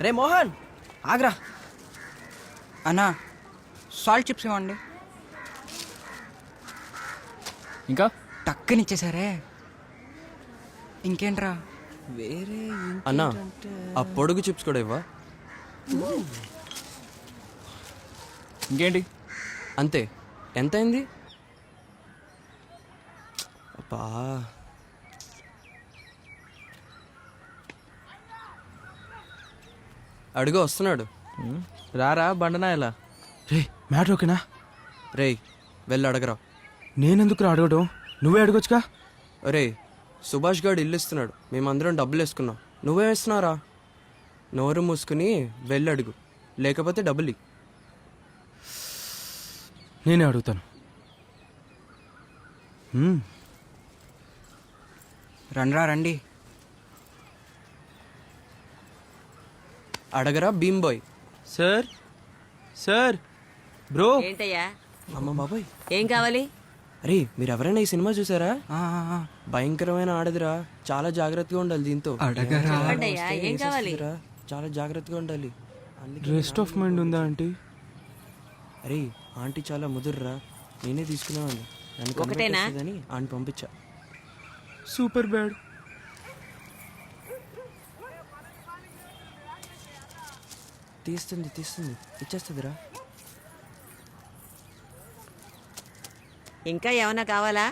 రే మోహన్ ఆగ్రా. అన్నా salt chips ఇవ్వండి. ఇంకా? టక్కనిచ్చేసారే. ఇంకేంట్రా? వేరే అన్నా ఆ పొడుగు చిప్స్ కూడా ఇవ్వా? ఇంకేంటి? అంతే. ఎంత అయింది అబ్బా. అడుగు వస్తున్నాడు. రారా బండనాయలా? రే మ్యాటర్ ఓకేనా? రేయ్ వెళ్ళి అడగరా. నేనెందుకు రా అడగడం? నువ్వే అడగొచ్చుగా? రే సుభాష్ గారు ఇల్లు ఇస్తున్నాడు. మేమందరం డబ్బులు వేసుకున్నాం. నువ్వే వేస్తున్నారా నోరు మూసుకుని వెళ్ళి అడుగు. లేకపోతే డబ్బులు ఇ. నేనే అడుగుతాను. రండ్రా రండి. అడగరా Bheem bye. Sir sir bro. ఏంటయ్యా? అమ్మ బాబాయ్. ఏం కావాలి? అరే మీరు ఎవరైనా ఈ సినిమా చూసారా. భయంకరమైన ఆడదురా. చాలా జాగ్రత్తగా ఉండాలి దీంతో. అడగరా? ఏం కావాలి. చాలా జాగ్రత్తగా ఉండాలి. అందుకే రెస్ట్ ఆఫ్ మైండ్ ఉందా ఆంటీ? అరే ఆంటీ చాలా ముదురురా. నేనే తీసుకున్నాను నన్ను ఒకటేనా? అని ఆంటీ పంపించా. Super bad. తీస్తుంది తీస్తుంది ఇచ్చేస్తుందిరా. ఇంకా ఏమన్నా కావాలా?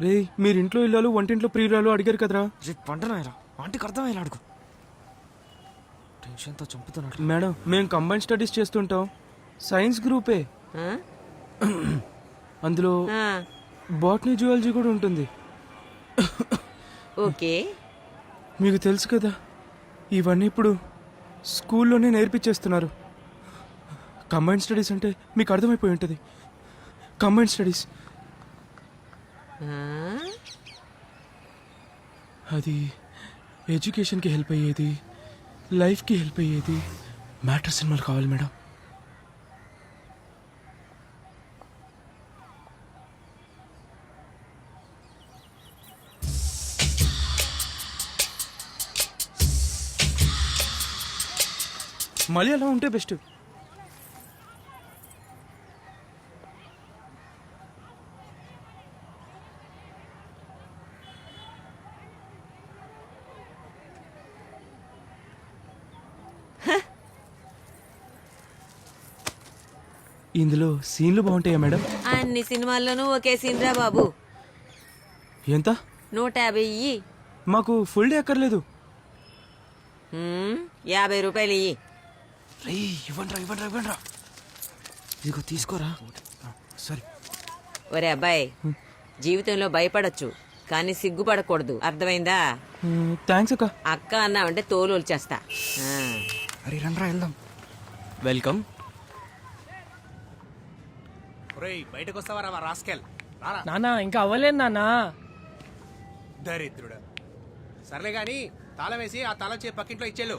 రే మీరు ఇంట్లో ఇల్లాలు వంటింట్లో ప్రియురాలు అడిగారు కదరా? రే బండనాయలా ఆంటీకి అర్థమయ్యేలా అడుగు. టెన్షన్తో చంపుతున్నాడు మేడం మేము కంబైన్ స్టడీస్ చేస్తుంటాం. సైన్స్ గ్రూపే. ఆ? అందులో ఆ, బాటనీ జువాలజీ కూడా ఉంటుంది. ఓకే. మీకు తెలుసు కదా ఇవన్నీ ఇప్పుడు స్కూల్లోనే నేర్పించేస్తున్నారు. కంబైన్ స్టడీస్ అంటే మీకు అర్థమైపోయి ఉంటుంది. Combine studies. అది ఎడ్యుకేషన్కి హెల్ప్ అయ్యేది లైఫ్కి హెల్ప్ అయ్యేది మ్యాటర్ సినిమాలు కావాలి మేడం. మళ్ళీ అలా ఉంటే బెస్ట్. ఇందులో సీన్లు బాగుంటాయా మేడం? అన్ని సినిమాల్లోనూ ఒకే సీన్ రా బాబు. ఎంత? నూట యాభై ఇయ్యి. మాకు ఫుల్ డే అక్కర్లేదు. యాభై రూపాయలు ఇయ్యి. రే ఇవ్వండి రా ఇవ్వండి రా ఇవ్వండి రా ఇదిగో తీసుకోరా. సరే. ఒరే అబ్బాయి జీవితంలో భయపడొచ్చు కానీ సిగ్గుపడకూడదు. అర్థమైందా? థ్యాంక్స్ అక్క. అక్క అన్నావంటే తోలు వచ్చేస్తా అరే రండ్రా వెళ్దాం. వెల్కమ్. బయటకు వస్తావా రా రాస్కెల్? నానా ఇంకా అవ్వలేదు నానా దరిద్రుడా. సర్లే గాని తాళం వేసి ఆ తాళం చేయి పక్కింట్లో ఇచ్చేళ్ళు.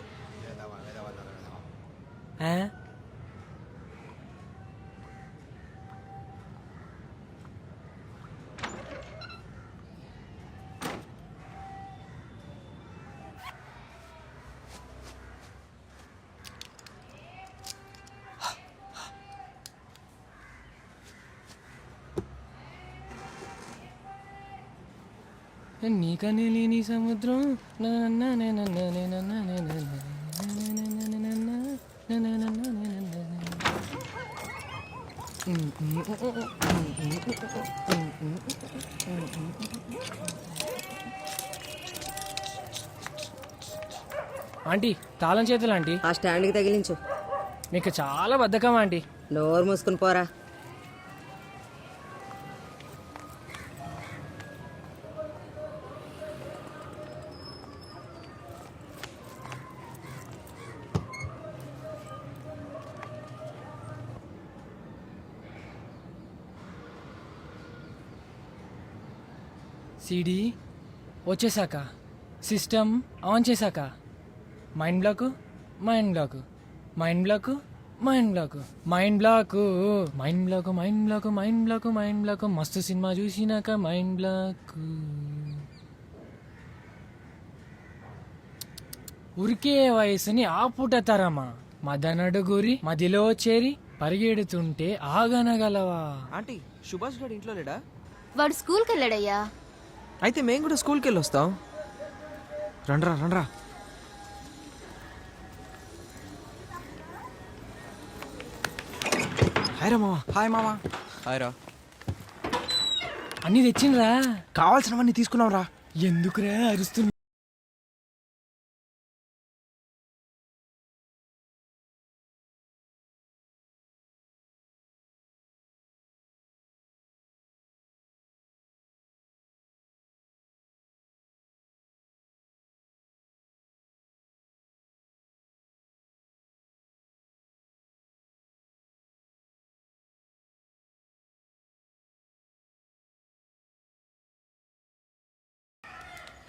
నీకనే లేని సముద్రం ఆంటీ తాళం చేతులు ఆంటీ. ఆ స్టాండ్కి తగిలించు. మీకు చాలా బద్ధకం ఆంటీ. నోరు మూసుకుని పోరా. సీడీ వచ్చేసాక సిస్టమ్ ఆన్ చేశాక. Mind block mind block mind block mind block mind block mind block mind block mind block mind block మస్తు సినిమా చూసినాక మైండ్ బ్లాక్ ఉరికే వయసుని ఆపుట తరమా. మదనడుగురి మదిలో చేరి పరిగెడుతుంటే ఆగనగలవా? ఆంటీ సుభాష్ గారు ఇంట్లో లేడా? వాడు స్కూల్కి వెళ్ళాడయ్యా. అయితే మేము కూడా స్కూల్కి వెళ్ళి వస్తాం. రండ్రా రండ్రా. హాయ్ రా మావా. హాయ్ మామా హాయ్ రా. అన్ని తెచ్చిండ్రా? కావాల్సినవన్నీ తీసుకున్నాం రా. ఎందుకురా అరుస్తున్నా?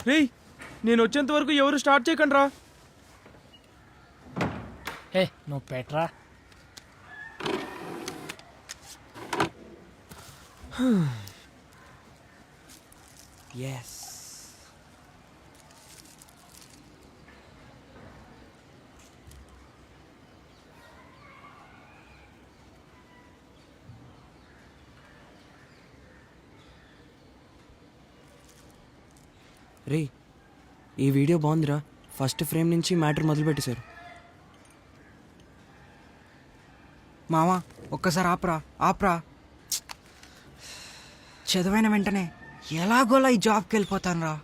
రేయ్ నేను వచ్చేంత వరకు ఎవరు స్టార్ట్ చేయకండి రా. ఏ నువ్వు పెట్రా ఎస్ రే ఈ వీడియో బాగుందిరా. ఫస్ట్ ఫ్రేమ్ నుంచి మ్యాటర్ మొదలుపెట్టేశారు మావా ఒక్కసారి ఆపరా ఆపరా. చదివైన వెంటనే ఎలాగోలా ఈ జాబ్కి వెళ్ళిపోతాను రా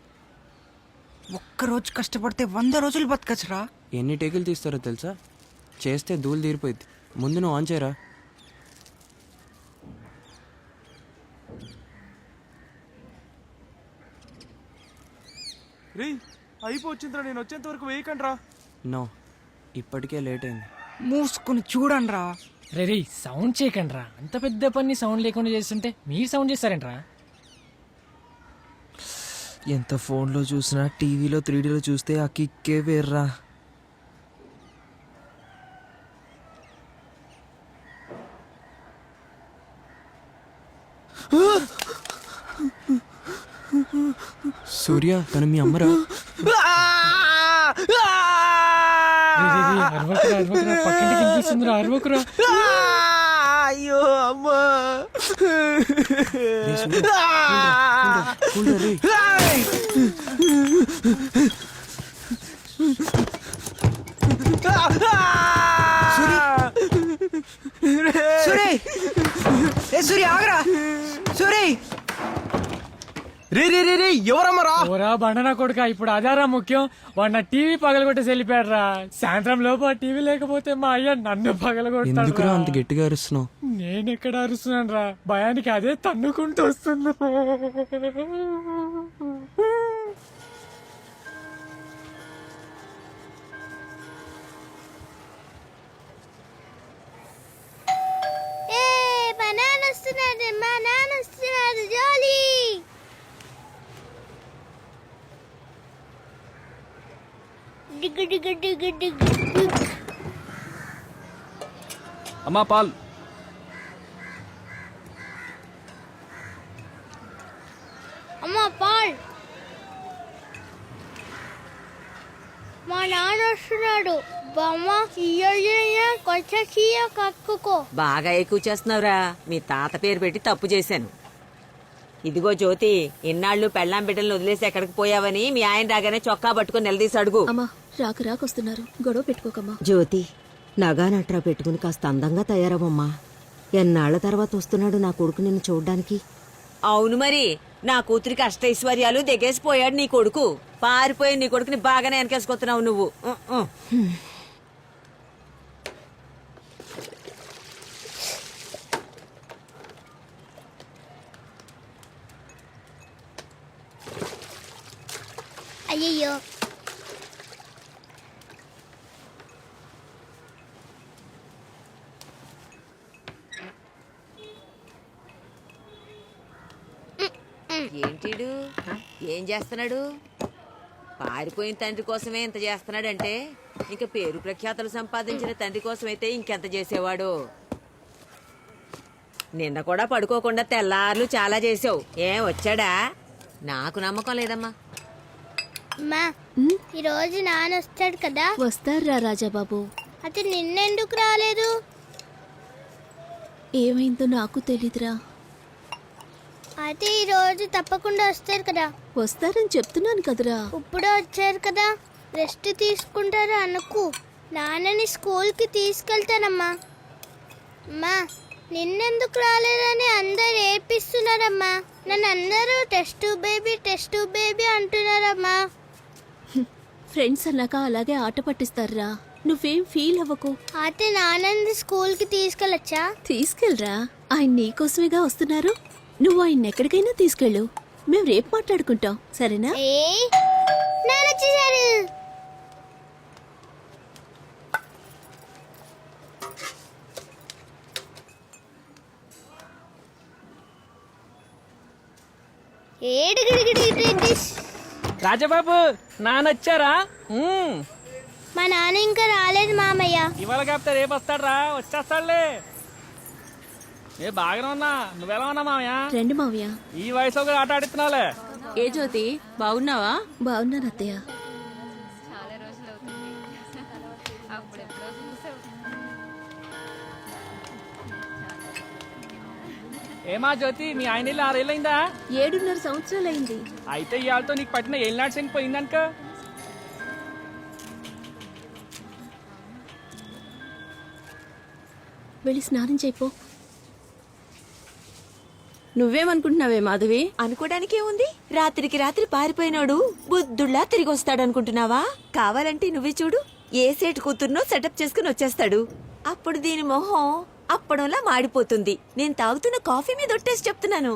ఒక్కరోజు కష్టపడితే వంద రోజులు బతకచ్చురా. ఎన్ని టేకులు తీస్తారో తెలుసా? చేస్తే ధూళి తీరిపోయింది ముందు నువ్వు ఆన్ చేయరా. అయిపోవచ్చిందిరా నేను వచ్చేంత వరకు వేయకండి రా నో ఇప్పటికే లేట్ అయింది. మూసుకుని చూడండి రా రే రే సౌండ్ చేయకండి రా అంత పెద్ద పని సౌండ్ లేకుండా చేస్తుంటే మీరు సౌండ్ చేస్తారంట్రా? ఎంత ఫోన్లో చూసినా టీవీలో త్రీడీలో చూస్తే ఆ కిక్కే వేర్రా. సూర్య తను మీ అమ్మరా? అరవకురా అయ్యో అమ్మా. సూరి ఏ సూరి ఆగరా! సూరి రే రే రే రే ఎవరమ్మరా? ఓరా బండనా కొడుక? ఇప్పుడు అదారా ముఖ్యం. వాడు నా టీవీ పగలగొట్టేసి వెళ్ళిపోయాడు రా సాయంత్రం లోపు ఆ టీవీ లేకపోతే మా అయ్య నన్ను పగలగొట్టాడు ఎందుకురా అంత గట్టిగా అరుస్తున్నావు? నేను ఎక్కడ అరుస్తున్నాను రా భయానికి అదే తన్నుకుంటూ వస్తుంది ఏ మా నాన్న వస్తున్నాడు మా నాన్న వస్తున్నాడు జోలీ. అమ్మా పాల్. అమ్మ పాల్. మా నాన్న వస్తున్నాడు. బొమ్మ ఇయ్య కొంచెం చీయ కక్కుకో. బాగా ఎక్కువ చేస్తున్నావురా. మీ తాత పేరు పెట్టి తప్పు చేశాను. ఇదిగో జ్యోతి ఇన్నాళ్ళు పెళ్ళాం బిడ్డలను వదిలేసి ఎక్కడికి పోయావని మీ ఆయన రాగానే చొక్కా పట్టుకుని నిలదీసి అడుగు. అమ్మా రాక రాకొస్తున్నారు గొడవ పెట్టుకోకమ్మా. జ్యోతి నగా నట్రా పెట్టుకుని కాస్త అందంగా తయారవమ్మా ఎన్నాళ్ళ తర్వాత వస్తున్నాడు నా కొడుకు నిన్ను చూడ్డానికి? అవును మరి. నా కూతురికి అష్టైశ్వర్యాలు దిగేసిపోయాడు నీ కొడుకు. పారిపోయి నీ కొడుకుని బాగానే వెనకేసుకొస్తున్నావు నువ్వు. ఏం చేస్తున్నాడు? పారిపోయిన తండ్రి కోసమే ఇంత చేస్తున్నాడంటే ఇంకా పేరు ప్రఖ్యాతలు సంపాదించిన తండ్రి కోసమైతే ఇంకెంత చేసేవాడు? నిన్న కూడా పడుకోకుండా తెల్లార్లు చాలా చేసావు ఏం వచ్చాడా? నాకు నమ్మకం లేదమ్మా. అమ్మా ఈరోజు నాన్న వస్తాడు కదా? వస్తారా రాజాబాబు. అతను నిన్నెందుకు రాలేదు? ఏమైందో నాకు తెలీదురా. అయితే ఈరోజు తప్పకుండా వస్తారు కదా. వస్తారని చెప్తున్నాను కదరా. ఇప్పుడే వచ్చారు కదా. రెస్ట్ తీసుకుంటారు అనుకు. నాన్నని స్కూల్కి తీసుకెళ్తానమ్మా. అమ్మా నిన్నెందుకు రాలేదని అందరు ఏడ్పిస్తున్నారమ్మా నన్ను అందరూ టెస్ట్ బేబీ టెస్ట్ బేబీ అంటున్నారమ్మా. ఫ్రెండ్స్ అన్నాక అలాగే ఆట పట్టిస్తారా. నువ్వేం ఫీల్ అవ్వకు. అయితే నాన్నని స్కూల్కి తీసుకెళ్ళొచ్చా? తీసుకెళ్ళరా. ఆయన నీకోసమేగా వస్తున్నారు? నువ్వు ఆయన ఎక్కడికైనా తీసుకెళ్ళు. మేము రేపు మాట్లాడుకుంటాం. సరేనా? వచ్చేసారు రాజబాబు నానొచ్చారా. మా నాన్న ఇంకా రాలేదు మామయ్య. ఇవాళ కాపుతే రేపు వస్తాడ్రా. వచ్చేస్తాడులే. ఏ బాగానే ఉన్నా. నువ్వెలా ఉన్నా మామయ్య? రండి మావయ్య ఈ వయసులో కూడా ఆట ఆడిస్తున్నావులే. ఏ జ్యోతి బాగున్నావా? బాగున్నాను అత్తయ్య. ఏమా జ్యోతి మీ ఆయన వెళ్ళి ఆరేళ్ళైందా ఏడున్నర సంవత్సరాలైంది. అయితే ఇవాళతో నీకు పట్టిన ఏళ్ళనాడు శని పోయిందనుక? వెళ్ళి స్నానం చేయిపో నువ్వేమనుకుంటున్నావే మాధవి? అనుకోవడానికి ఏముంది రాత్రికి రాత్రి పారిపోయినాడు బుద్ధుళ్ళా తిరిగి వస్తాడనుకుంటున్నావా కావాలంటే నువ్వే చూడు ఏ సేటు కూతుర్నో సెటప్ చేసుకుని వచ్చేస్తాడు. అప్పుడు దీని మొహం అప్పడంలా మాడిపోతుంది. నేను తాగుతున్న కాఫీ మీద ఒట్టేసి చెప్తున్నాను.